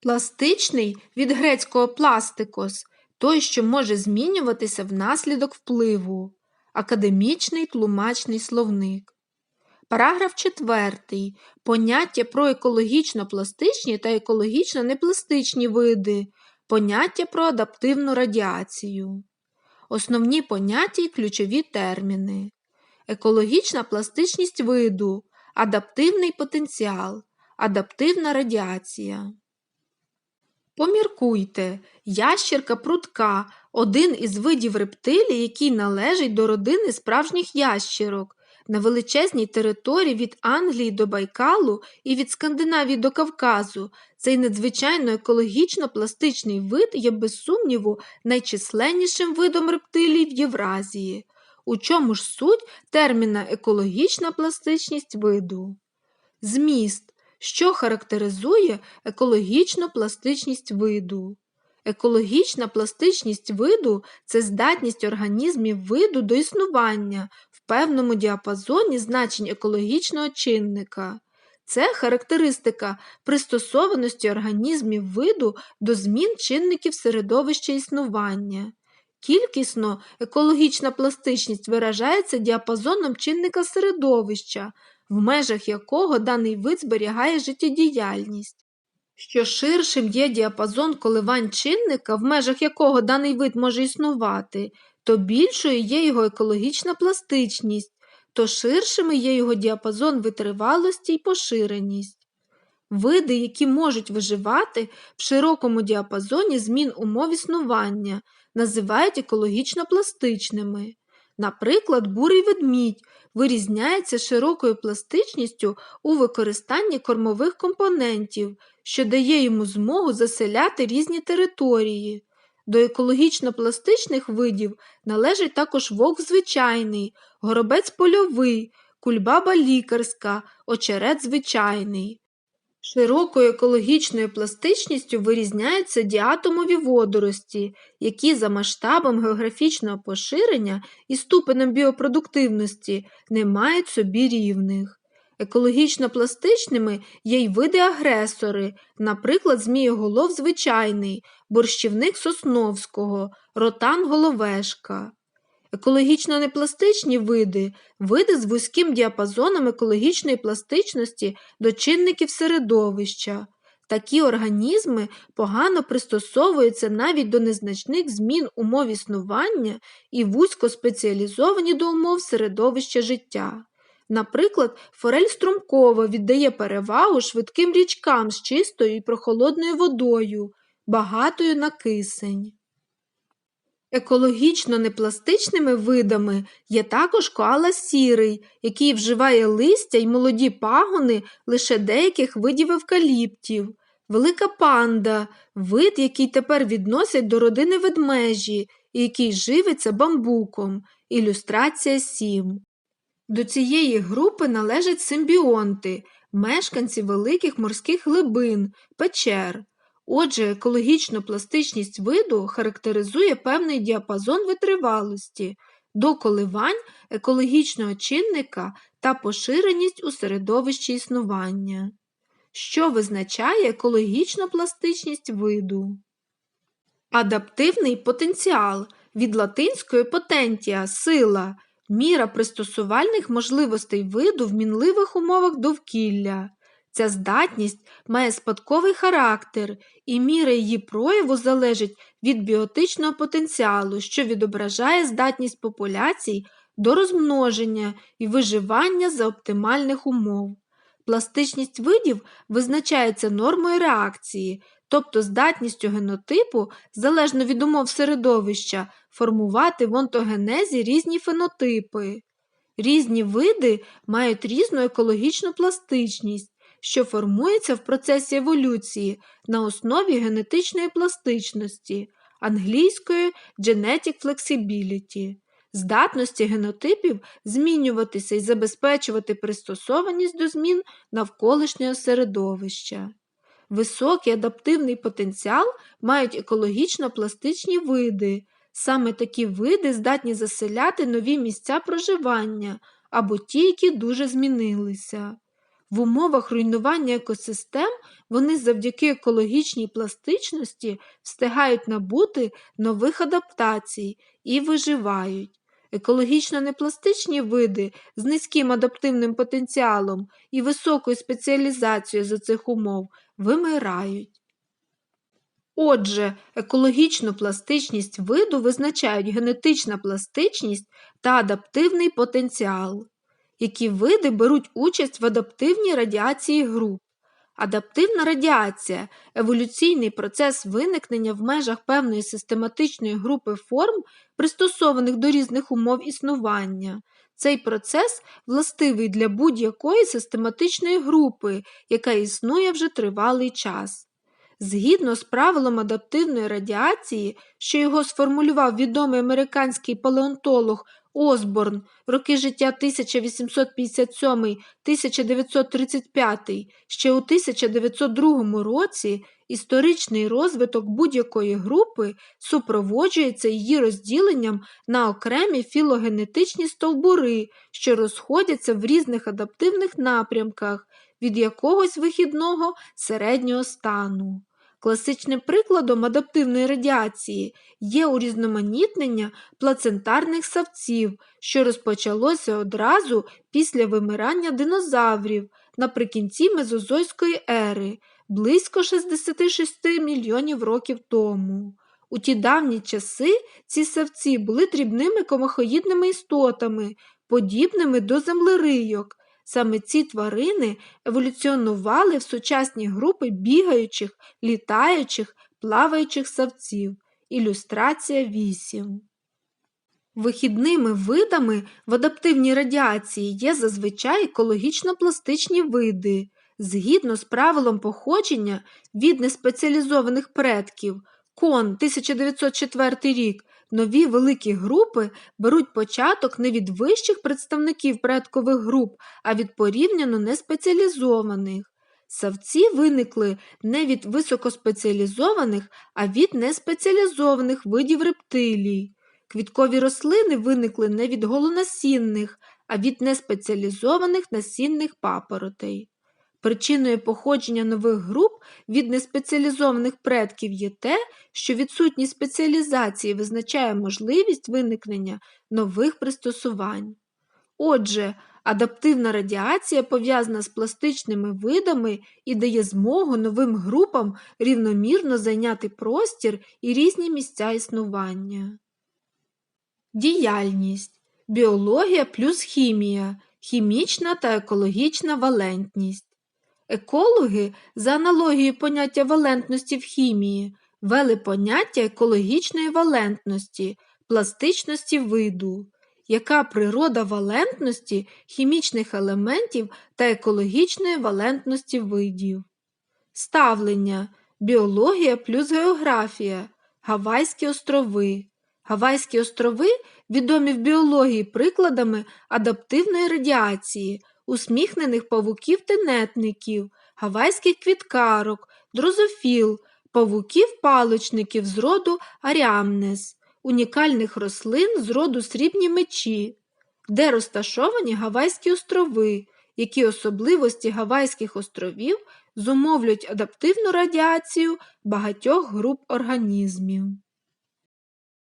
Пластичний від грецького пластикос той, що може змінюватися внаслідок впливу. Академічний тлумачний словник. Параграф 4. Поняття про екологічно пластичні та екологічно непластичні види. Поняття про адаптивну радіацію. Основні поняття і ключові терміни. Екологічна пластичність виду, адаптивний потенціал, адаптивна радіація. Поміркуйте, ящерка прутка один із видів рептилій, який належить до родини справжніх ящерок. На величезній території від Англії до Байкалу і від Скандинавії до Кавказу цей надзвичайно екологічно пластичний вид є, без сумніву, найчисленнішим видом рептилій в Євразії. У чому ж суть терміна екологічна пластичність виду? Зміст, що характеризує екологічну пластичність виду. Екологічна пластичність виду це здатність організмів виду до існування в певному діапазоні значень екологічного чинника. Це характеристика пристосованості організмів виду до змін чинників середовища існування. Кількісно екологічна пластичність виражається діапазоном чинника середовища, в межах якого даний вид зберігає життєдіяльність. Що ширшим є діапазон коливань чинника, в межах якого даний вид може існувати, то більшою є його екологічна пластичність, то ширшими є його діапазон витривалості й поширеність. Види, які можуть виживати в широкому діапазоні змін умов існування, називають екологічно пластичними. Наприклад, бурий ведмідь вирізняється широкою пластичністю у використанні кормових компонентів, що дає йому змогу заселяти різні території. До екологічно пластичних видів належить також вовк звичайний, горобець польовий, кульбаба лікарська, очерет звичайний. Широкою екологічною пластичністю вирізняються діатомові водорості, які за масштабом географічного поширення і ступенем біопродуктивності не мають собі рівних. Екологічно пластичними є й види-агресори, наприклад, змієголов звичайний, борщівник сосновського, ротан головешка. Екологічно непластичні види види з вузьким діапазоном екологічної пластичності до чинників середовища. Такі організми погано пристосовуються навіть до незначних змін умов існування і вузько спеціалізовані до умов середовища життя. Наприклад, форель струмкова віддає перевагу швидким річкам з чистою і прохолодною водою, багатою на кисень. Екологічно непластичними видами є також коала сірий, який вживає листя й молоді пагони лише деяких видів евкаліптів, велика панда вид, який тепер відносять до родини ведмежі і який живиться бамбуком, ілюстрація 7. До цієї групи належать симбіонти, мешканці великих морських глибин, печер. Отже, екологічну пластичність виду характеризує певний діапазон витривалості до коливань екологічного чинника та поширеність у середовищі існування, що визначає екологічну пластичність виду. Адаптивний потенціал від латинської потентія сила міра пристосувальних можливостей виду в мінливих умовах довкілля. Ця здатність має спадковий характер, і міра її прояву залежить від біотичного потенціалу, що відображає здатність популяцій до розмноження і виживання за оптимальних умов. Пластичність видів визначається нормою реакції, тобто здатністю генотипу, залежно від умов середовища, формувати в онтогенезі різні фенотипи. Різні види мають різну екологічну пластичність, що формується в процесі еволюції на основі генетичної пластичності, англійської Genetic Flexibility, здатності генотипів змінюватися і забезпечувати пристосованість до змін навколишнього середовища. Високий адаптивний потенціал мають екологічно пластичні види. Саме такі види здатні заселяти нові місця проживання або ті, які дуже змінилися. В умовах руйнування екосистем вони завдяки екологічній пластичності встигають набути нових адаптацій і виживають. Екологічно непластичні види з низьким адаптивним потенціалом і високою спеціалізацією за цих умов вимирають. Отже, екологічну пластичність виду визначають генетична пластичність та адаптивний потенціал, які види беруть участь в адаптивній радіації груп. Адаптивна радіація еволюційний процес виникнення в межах певної систематичної групи форм, пристосованих до різних умов існування. Цей процес властивий для будь-якої систематичної групи, яка існує вже тривалий час. Згідно з правилом адаптивної радіації, що його сформулював відомий американський палеонтолог Осборн, роки життя 1857-1935, ще у 1902 році історичний розвиток будь-якої групи супроводжується її розділенням на окремі філогенетичні стовбури, що розходяться в різних адаптивних напрямках від якогось вихідного середнього стану. Класичним прикладом адаптивної радіації є урізноманітнення плацентарних савців, що розпочалося одразу після вимирання динозаврів наприкінці Мезозойської ери, близько 66 мільйонів років тому. У ті давні часи ці савці були дрібними комахоїдними істотами, подібними до землерийок. Саме ці тварини еволюціонували в сучасні групи бігаючих, літаючих, плаваючих савців. Ілюстрація 8. Вихідними видами в адаптивній радіації є зазвичай екологічно-пластичні види. Згідно з правилом походження від неспеціалізованих предків, кон 1904 рік нові великі групи беруть початок не від вищих представників предкових груп, а від порівняно неспеціалізованих. Савці виникли не від високоспеціалізованих, а від неспеціалізованих видів рептилій. Квіткові рослини виникли не від голонасінних, а від неспеціалізованих насінних папоротей. Причиною походження нових груп від неспеціалізованих предків є те, що відсутність спеціалізації визначає можливість виникнення нових пристосувань. Отже, адаптивна радіація пов'язана з пластичними видами і дає змогу новим групам рівномірно зайняти простір і різні місця існування. Діяльність біологія плюс хімія, хімічна та екологічна валентність. Екологи, за аналогією поняття валентності в хімії, ввели поняття екологічної валентності, пластичності виду, яка природа валентності хімічних елементів та екологічної валентності видів. Ставлення біологія плюс географія, Гавайські острови. Гавайські острови відомі в біології прикладами адаптивної радіації усміхнених павуків-тенетників, гавайських квіткарок, дрозофіл, павуків-палочників з роду аріамнес, унікальних рослин з роду срібні мечі, де розташовані Гавайські острови, які особливості Гавайських островів зумовлюють адаптивну радіацію багатьох груп організмів.